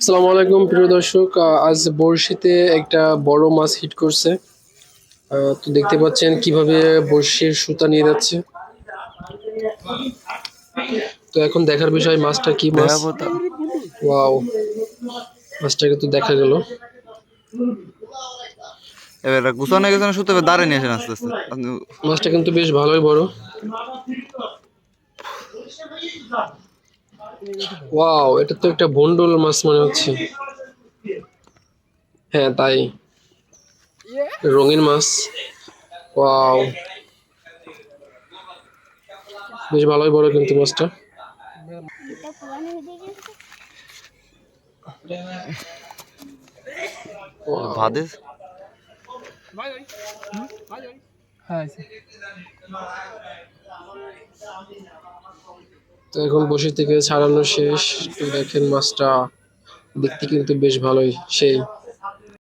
আসসালামু আলাইকুম প্রিয় দর্শক। আজ বড়শিতে একটা বড় মাছ হিট করছে। তো দেখতে পাচ্ছেন কীভাবে বড়শির সুতা নিয়ে যাচ্ছে। তো এখন দেখার বিষয় মাছটা কি মাছ? ওয়াও মাছটাকে তো দেখা গেল। এবার গুছানো গেছানো শুতে হবে দাঁড়িয়ে নিয়ে আসেন আস্তে আস্তে। মাছটা কিন্তু বেশ ভালোই বড়। ওয়াও এটা তো একটা বন্ডল মাছ মনে হচ্ছে। হ্যাঁ তাই। রঙিন মাছ। ওয়াও বেশ ভালোই বড় কিন্তু মাছটা. ভাদে? তো এখন বসে থেকে ছাড়ানো শেষ। দেখেন মাছটা দেখতে কিন্তু বেশ ভালোই। সেই